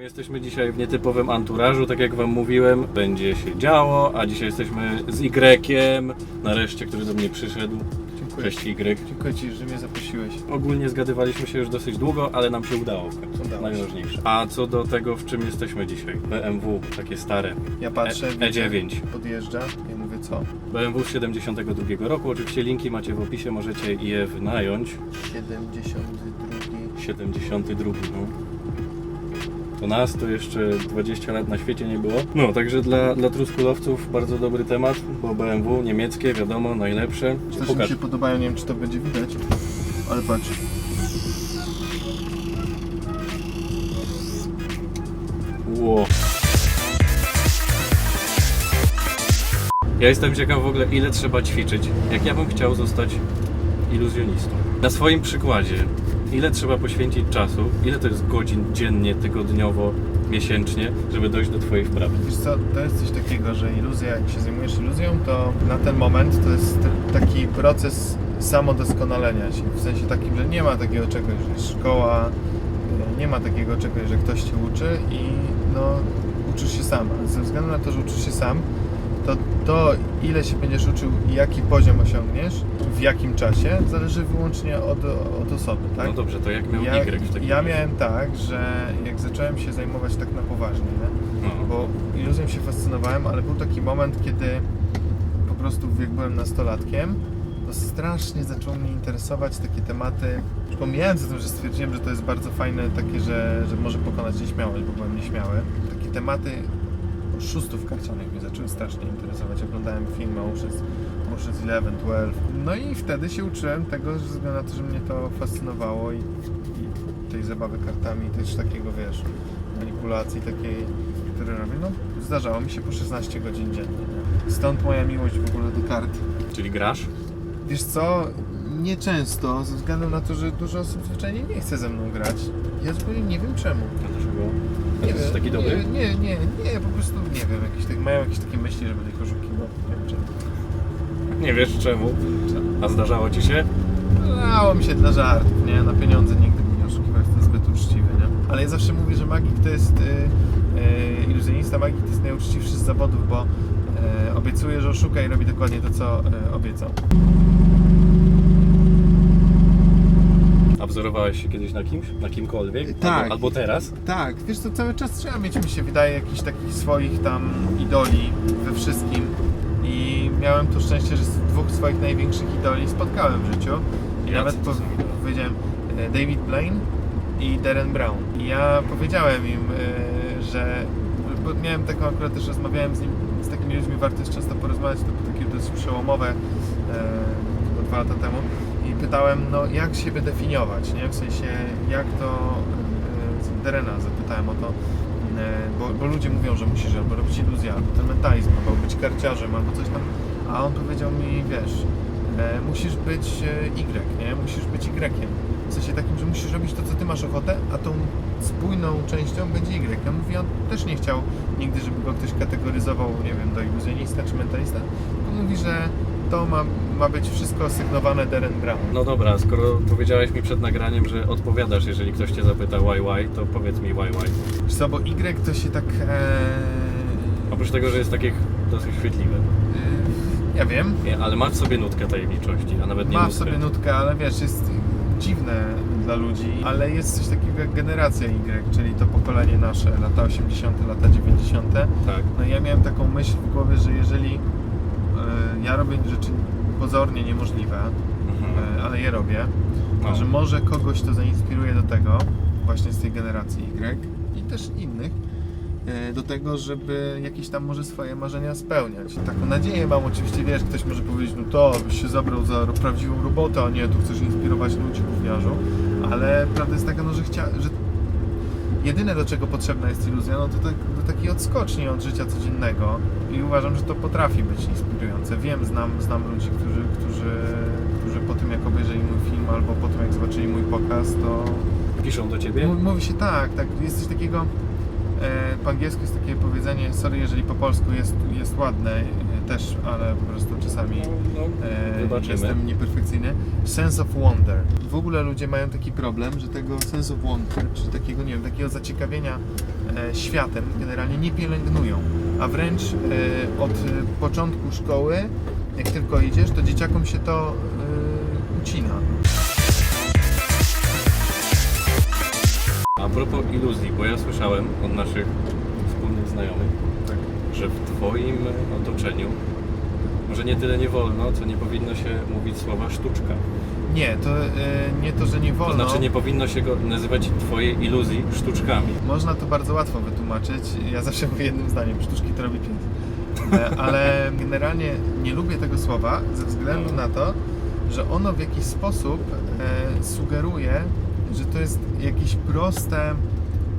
My jesteśmy dzisiaj w nietypowym anturażu, tak jak wam mówiłem, będzie się działo, a dzisiaj jesteśmy z Y, nareszcie, który do mnie przyszedł. Dziękuję. Cześć Y. Dziękuję Ci, że mnie zaprosiłeś. Ogólnie zgadywaliśmy się już dosyć długo, ale nam się udało w końcu, Udało się. najważniejsze. A co do tego, w czym jesteśmy dzisiaj? BMW, takie stare. Ja patrzę, E- widzę, E9. podjeżdża i mówię co? BMW z 72 roku, oczywiście linki macie w opisie, możecie je wynająć. 72. 72, no. To nas to jeszcze 20 lat na świecie nie było. No, także dla, dla truskulowców bardzo dobry temat, bo BMW niemieckie, wiadomo, najlepsze. Też mi Pokaż. się podobają, nie wiem czy to będzie widać, ale patrz. Ło. Ja jestem ciekaw w ogóle, ile trzeba ćwiczyć, jak ja bym chciał zostać iluzjonistą. Na swoim przykładzie, ile trzeba poświęcić czasu, ile to jest godzin dziennie, tygodniowo, miesięcznie, żeby dojść do Twojej wprawy. Wiesz co, to jest coś takiego, że iluzja, jak się zajmujesz iluzją, to na ten moment to jest taki proces samodoskonalenia się. W sensie takim, że nie ma takiego czegoś, że jest szkoła, y, nie ma takiego czegoś, że ktoś cię uczy i no, uczysz się sam. Ze względu na to, że uczysz się sam, to to, ile się będziesz uczył i jaki poziom osiągniesz, w jakim czasie, zależy wyłącznie od, od osoby, tak? No dobrze, to jak miał ja, Y w takim ja miałem tak, że jak zacząłem się zajmować tak na poważnie, nie? No. bo iluzją się fascynowałem, ale był taki moment, kiedy po prostu jak byłem nastolatkiem, to strasznie zaczęło mnie interesować takie tematy, już pomijając o tym, że stwierdziłem, że to jest bardzo fajne takie, że, że może pokonać nieśmiałość, bo byłem nieśmiały. Takie tematy oszustów karcianych mnie zaczęły strasznie interesować. Oglądałem filmy Ocean's, Ocean's 11, 12. No i wtedy się uczyłem tego, ze względu na to, że mnie to fascynowało i, i tej zabawy kartami, też takiego, wiesz, manipulacji takiej, które robię. No, zdarzało mi się po 16 godzin dziennie. Nie? Stąd moja miłość w ogóle do kart. Czyli grasz? Wiesz co, nieczęsto, ze względu na to, że dużo osób zwyczajnie nie chce ze mną grać. Ja zupełnie nie wiem czemu. Dlaczego? Nie wiem, taki dobry? Nie, nie, nie, nie, po prostu nie wiem, jakieś tak, mają jakieś takie myśli, żeby ich oszukiwał. Nie wiem czemu. Nie wiesz czemu. A zdarzało ci się? Dało mi się dla żartów, nie? Na pieniądze nigdy bym nie oszukiwał, jestem zbyt uczciwy, nie? Ale ja zawsze mówię, że magik to jest, y, y, iluzjonista magik to jest najuczciwszy z zawodów, bo y, obiecuje, że oszuka i robi dokładnie to, co y, obiecał. A wzorowałeś się kiedyś na kimś? Na kimkolwiek? Tak. Albo, albo teraz? Tak, wiesz co, cały czas trzeba mieć, mi się wydaje, jakichś takich swoich tam idoli we wszystkim. I miałem to szczęście, że z dwóch swoich największych idoli spotkałem w życiu. I nawet to po, powiedziałem e, David Blaine i Darren Brown. I ja powiedziałem im, e, że bo miałem taką akurat też rozmawiałem z nim, z takimi ludźmi warto jest często porozmawiać, to było takie dosyć przełomowe e, dwa lata temu. I pytałem, no jak siebie definiować, nie? W sensie, jak to e, Derena zapytałem o to, e, bo, bo ludzie mówią, że musisz albo robić iluzję, albo ten mentalizm, albo być karciarzem, albo coś tam, a on powiedział mi, wiesz, e, musisz być e, Y, nie? Musisz być Y. W sensie takim, że musisz robić to, co ty masz ochotę, a tą spójną częścią będzie Y. Ja mówię, on też nie chciał nigdy, żeby go ktoś kategoryzował, nie wiem, do iluzjonista czy mentalista, tylko mówi, że to ma, ma być wszystko sygnowane Darren Brown. No dobra, skoro powiedziałeś mi przed nagraniem, że odpowiadasz, jeżeli ktoś cię zapyta why why, to powiedz mi why why. Wiesz co, bo Y to się tak... E, Oprócz tego, że jest takie dosyć chwytliwe. e, ja wiem, Nie, ale ma w sobie nutkę tajemniczości, a nawet nie ma w sobie nutkę, ale wiesz, jest dziwne dla ludzi, ale jest coś takiego jak generacja Y, czyli to pokolenie nasze, lata 80., lata 90. Tak. No i ja miałem taką myśl w głowie, że jeżeli ja robię rzeczy pozornie niemożliwe, Mhm. e, ale je robię, No. że może kogoś to zainspiruje do tego, właśnie z tej generacji Y i też innych, e, do tego, żeby jakieś tam może swoje marzenia spełniać. Taką nadzieję mam oczywiście, wiesz, ktoś może powiedzieć, no to, byś się zabrał za prawdziwą robotę, a nie, tu chcesz inspirować ludzi gówniarzu, ale prawda jest taka, no, że chcia, że jedyne do czego potrzebna jest iluzja, no to tak, do takiej odskoczni od życia codziennego i uważam, że to potrafi być inspirujące. Wiem, znam, znam ludzi, którzy, którzy, którzy po tym jak obejrzeli mój film albo po tym jak zobaczyli mój pokaz, to Piszą do ciebie? Mów- Mówi się tak, tak. Jest coś takiego, e, po angielsku jest takie powiedzenie, sorry, jeżeli po polsku jest, jest ładne też, ale po prostu czasami No, e, Zobaczymy. jestem nieperfekcyjny. Sense of wonder. W ogóle ludzie mają taki problem, że tego sense of wonder, czy takiego, nie wiem, takiego zaciekawienia e, światem generalnie nie pielęgnują, a wręcz e, od e, początku szkoły, jak tylko idziesz, to dzieciakom się to e, ucina. A propos iluzji, bo ja słyszałem od naszych wspólnych znajomych. Że w Twoim otoczeniu może nie tyle nie wolno, co nie powinno się mówić słowa sztuczka. Nie, to e, nie to, że nie To wolno. znaczy nie powinno się go nazywać Twojej iluzji sztuczkami. Można to bardzo łatwo wytłumaczyć. Ja zawsze mówię jednym zdaniem, sztuczki to robi pies. E, Ale generalnie nie lubię tego słowa ze względu na to, że ono w jakiś sposób e, sugeruje, że to jest jakiś proste,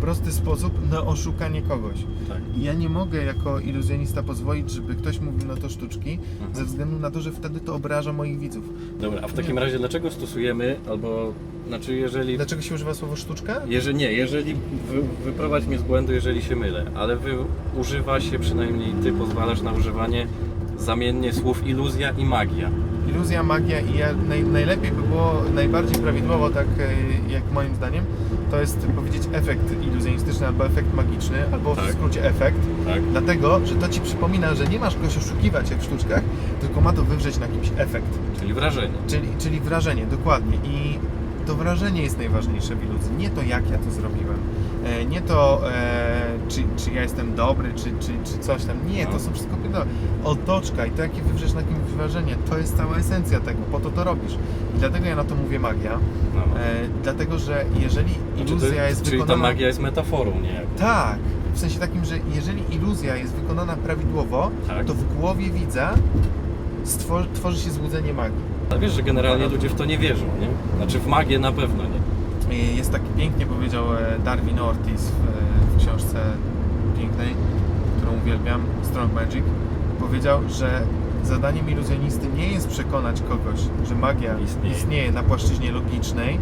prosty sposób na oszukanie kogoś. Tak. I ja nie mogę jako iluzjonista pozwolić, żeby ktoś mówił na to sztuczki, Mhm. ze względu na to, że wtedy to obraża moich widzów. Dobra, a w takim razie dlaczego stosujemy, albo znaczy jeżeli... Dlaczego się używa słowo sztuczka? Jeżeli nie, jeżeli wy, wyprowadź mnie z błędu, jeżeli się mylę, ale wy, używa się, przynajmniej ty pozwalasz na używanie zamiennie słów iluzja i magia. iluzja, magia i ja, naj, najlepiej by było, najbardziej prawidłowo, tak e, jak moim zdaniem, to jest powiedzieć efekt iluzjonistyczny albo efekt magiczny, albo Tak. w skrócie efekt, Tak? dlatego, że to Ci przypomina, że nie masz kogoś oszukiwać jak w sztuczkach, tylko ma to wywrzeć na kimś efekt, Czyli wrażenie. czyli, czyli wrażenie, dokładnie i to wrażenie jest najważniejsze w iluzji, nie to jak ja to zrobiłem, nie to e, czy, czy ja jestem dobry, czy, czy, czy coś tam, nie, No. to są wszystko pierdoły. Otoczka i to jakie wywrzesz na kimś wrażenie, to jest cała esencja tego, po to to robisz. I dlatego ja na to mówię magia, No. e, dlatego że jeżeli Znaczy, iluzja to, jest czyli wykonana... ta magia jest metaforą, nie? Tak, w sensie takim, że jeżeli iluzja jest wykonana prawidłowo, Tak. to w głowie widza stwor- tworzy się złudzenie magii. Ale wiesz, że generalnie ludzie w to nie wierzą, nie? Znaczy w magię na pewno nie. Jest tak pięknie powiedział e, Darwin Ortiz w, w książce pięknej, którą uwielbiam, Strong Magic. Powiedział, że zadaniem iluzjonisty nie jest przekonać kogoś, że magia Istnieje. istnieje, na płaszczyźnie logicznej.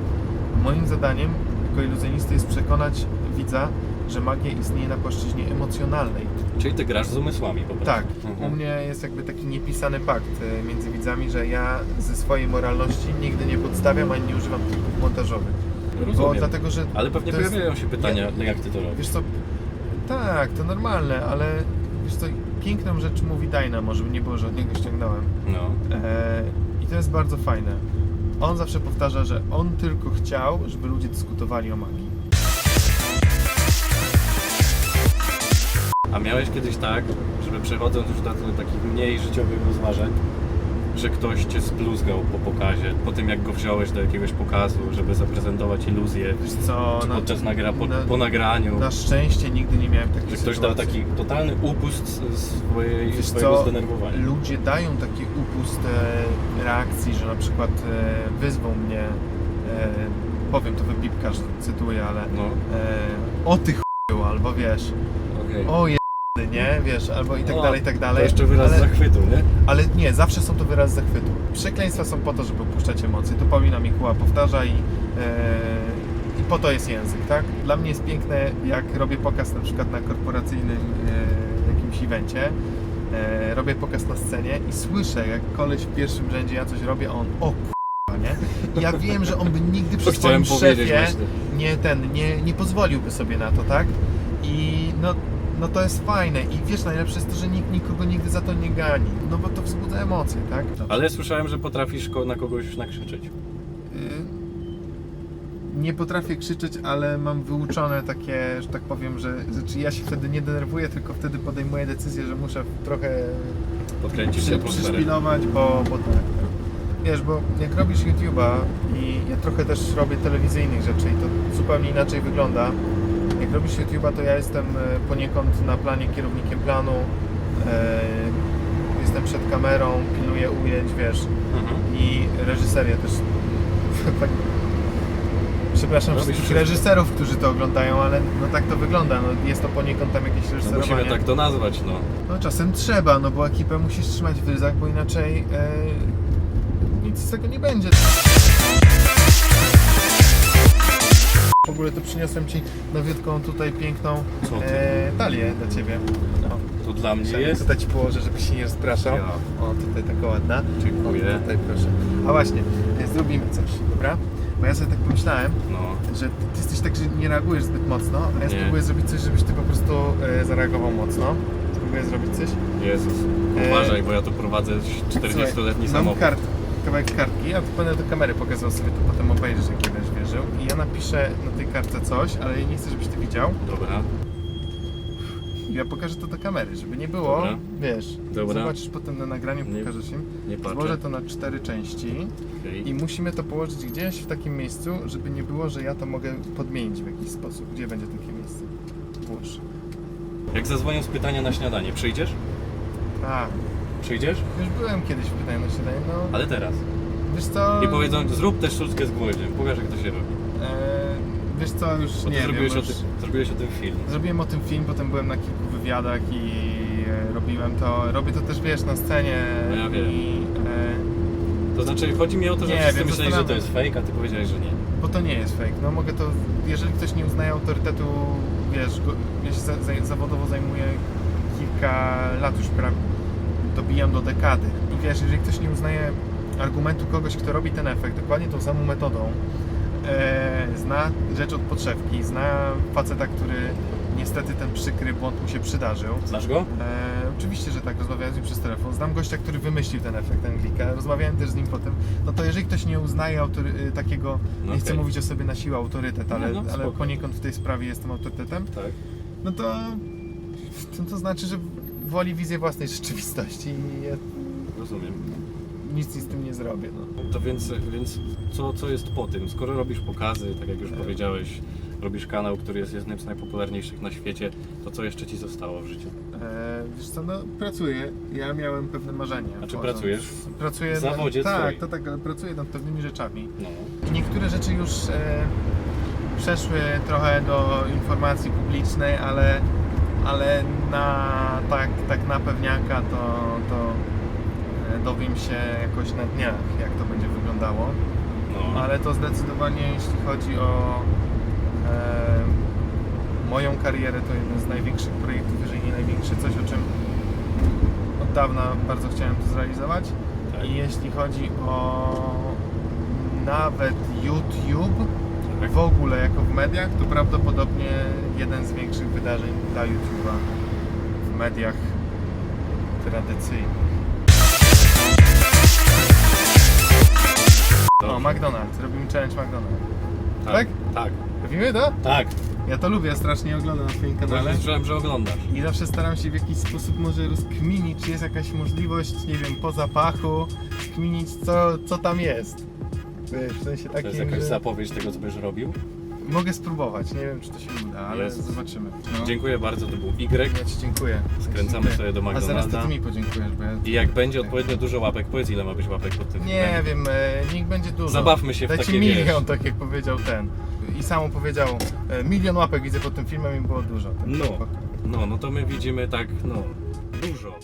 Moim zadaniem jako iluzjonisty jest przekonać widza, że magia istnieje na płaszczyźnie emocjonalnej. Czyli ty grasz z umysłami po prostu. Tak, Mhm. u mnie jest jakby taki niepisany pakt e, między widzami, że ja ze swojej moralności nigdy nie podstawiam ani nie używam trików montażowych. Bo Rozumiem. dlatego, że Ale pewnie jest- pojawiają się pytania, no jak ty to robisz. Wiesz co, tak, to normalne, ale wiesz co, piękną rzecz mówi Dynamo, żeby nie było, że od niego ściągnąłem. No. E, I to jest bardzo fajne. On zawsze powtarza, że on tylko chciał, żeby ludzie dyskutowali o magii. A miałeś kiedyś tak, żeby przechodząc już do takich mniej życiowych rozważań, że ktoś cię spluzgał po pokazie, po tym jak go wziąłeś do jakiegoś pokazu, żeby zaprezentować iluzję, Wiesz co, na, podczas nagra, po, na- po nagraniu, na szczęście nigdy nie miałem takiej że ktoś sytuacji. dał taki totalny upust swojej, Wiesz swojego co, zdenerwowania. ludzie dają taki upust e, reakcji, że na przykład e, wyzwą mnie, e, powiem to wypipkasz, cytuję, ale No, e, o ty chuju, albo wiesz, okej. o je... nie, wiesz, albo i tak O, dalej, i tak To dalej. jeszcze wyraz ale, zachwytu, nie? ale nie, zawsze są to wyrazy zachwytu. Przekleństwa są po to, żeby opuszczać emocje. To Paulina Mikuła powtarza i, e, i po to jest język, tak? Dla mnie jest piękne, jak robię pokaz na przykład na korporacyjnym e, jakimś evencie, e, robię pokaz na scenie i słyszę, jak koleś w pierwszym rzędzie ja coś robię, a on o k***a, nie? Ja wiem, że on by nigdy przy To chciałem swoim powiedzieć szefie właśnie. nie ten, nie, nie pozwoliłby sobie na to, tak? I no, no to jest fajne i wiesz, najlepsze jest to, że nikt nikogo nigdy za to nie gani, no bo to wzbudza emocje, tak? Ale słyszałem, że potrafisz ko- na kogoś nakrzyczeć. Y, Nie potrafię krzyczeć, ale mam wyuczone takie, że tak powiem, że, że ja się wtedy nie denerwuję, tylko wtedy podejmuję decyzję, że muszę trochę Podkręcić przy, atmosferę. przyszpilować, bo, bo tak. Wiesz, bo jak robisz YouTube'a i ja trochę też robię telewizyjnych rzeczy i to zupełnie inaczej wygląda. Jak robisz YouTube'a, to ja jestem e, poniekąd na planie kierownikiem planu, e, jestem przed kamerą, pilnuję ujęć, wiesz, Mhm. i reżyserię też. tak. Przepraszam Robisz wszystkich wszystko. reżyserów, którzy to oglądają, ale no tak to wyglda. No, jest to poniekąd tam jakieś No reżyserowanie. musimy tak to nazwać, no. No czasem trzeba, no bo ekipę musisz trzymać w ryzach, bo inaczej e, nic z tego nie będzie. Ogóle to przyniosłem Ci nowiutką tutaj piękną Co ty? e, talię dla Ciebie. No. To dla mnie Czekaj, jest. Tutaj Ci położę, żebyś się nie rozpraszał. Ja. O, tutaj taka ładna. Dziękuję. O, tutaj proszę. A właśnie, e, zrobimy coś, dobra? Bo ja sobie tak pomyślałem, No. że ty jesteś tak, że nie reagujesz zbyt mocno, a ja Nie. spróbuję zrobić coś, żebyś ty po prostu e, zareagował mocno. Spróbuję zrobić coś. Jezus, E, uważaj, bo ja tu prowadzę 40-letni mam samochód. kart, kawałek kartki, a to będę do kamery pokazał sobie, to potem obejrzysz, jak będziesz wierzył. I ja napiszę na tej kartce coś, ale ja nie chcę, żebyś ty widział. Dobra, ja pokażę to do kamery, żeby nie było, Dobra. wiesz, Dobra. zobaczysz potem na nagraniu, Nie- pokażesz im. nie patrzę. Złożę to na cztery części Okej. i musimy to położyć gdzieś w takim miejscu, żeby nie było, że ja to mogę podmienić w jakiś sposób. Gdzie będzie takie miejsce? Włóż. Jak zadzwonią z pytania na śniadanie, przyjdziesz? A, Przyjdziesz? już byłem kiedyś w pytaniu na śniadanie, no Ale teraz. wiesz co... I powiedzą, zrób też sztuczkę z gwoździem, pokaż jak to się robi. E, wiesz co, już Bo ty nie zrobiłeś, wiem, o już... tym, zrobiłeś o tym film. Zrobiłem o tym film, potem byłem na kilku wywiadach i e, robiłem to. Robię to też, wiesz, na scenie. No ja wiem. I, e, To znaczy, chodzi mi o to, że Nie, wszyscy wiem, myśleli, że to zastanawiam. jest fake, a ty powiedziałeś, że nie. bo to nie jest fake. No mogę to, jeżeli ktoś nie uznaje autorytetu, wiesz, go, ja się za, za, zawodowo zajmuję kilka lat już prawie, dobijam do dekady. I wiesz, jeżeli ktoś nie uznaje argumentu kogoś, kto robi ten efekt dokładnie tą samą metodą, e, zna rzecz od podszewki, zna faceta, który niestety ten przykry błąd mu się przydarzył. Znasz go? E, oczywiście, że tak, rozmawiałem z nim przez telefon. Znam gościa, który wymyślił ten efekt Anglika. Rozmawiałem też z nim potem. No to jeżeli ktoś nie uznaje autory- y, takiego, No nie chcę okej. mówić o sobie na siłę autorytet, ale, Nie, no, ale poniekąd w tej sprawie jestem autorytetem, Tak. no to to, to znaczy, że woli wizję własnej rzeczywistości i ja Rozumiem. nic z tym nie zrobię. No. To więc, więc co, co jest po tym? Skoro robisz pokazy, tak jak już powiedziałeś, robisz kanał, który jest jednym z najpopularniejszych na świecie, to co jeszcze ci zostało w życiu? E, wiesz co, no pracuję. Ja miałem pewne marzenia. A czy pracujesz? Pracuję W zawodzie Tak, swoim? to tak, ale pracuję nad pewnymi rzeczami. No. I niektóre rzeczy już e, przeszły trochę do informacji publicznej, ale, ale na, tak, tak na pewniaka to, to e, dowiem się jakoś na dniach, jak to będzie wyglądało. no. Ale to zdecydowanie, jeśli chodzi o e, moją karierę, to jeden z największych projektów, jeżeli nie największy, coś o czym od dawna bardzo chciałem to zrealizować. Tak. I jeśli chodzi o nawet YouTube, Tak. w ogóle jako w mediach, to prawdopodobnie jeden z większych wydarzeń dla YouTube'a w mediach tradycyjnych. O, Dobrze. McDonald's. Robimy challenge McDonald's. tak? tak? Tak. Robimy to? Tak. Ja to lubię, strasznie oglądam na swoim kanale. Słyszałem, że oglądasz. I zawsze staram się w jakiś sposób może rozkminić, czy jest jakaś możliwość, nie wiem, po zapachu, kminić co, co tam jest. Wiesz, w sensie To takim, jest jakaś że zapowiedź tego, co będziesz robił. Mogę spróbować. Nie wiem, czy to się uda, ale Jezus. zobaczymy. No. Dziękuję bardzo, to był Y. Ja Ci dziękuję. Skręcamy Dziękuję. sobie do A zaraz to. Ty mi podziękujesz, bo ja... I jak będzie odpowiednio dużo łapek, powiedz ile ma być łapek pod tym Nie filmem. wiem, e, niech będzie dużo. Zabawmy się w Dajcie takie, milion, wiesz. tak jak powiedział ten. I samo powiedział, e, milion łapek widzę pod tym filmem i było dużo. Tak, No, spoko. no, no to my widzimy tak, no, dużo.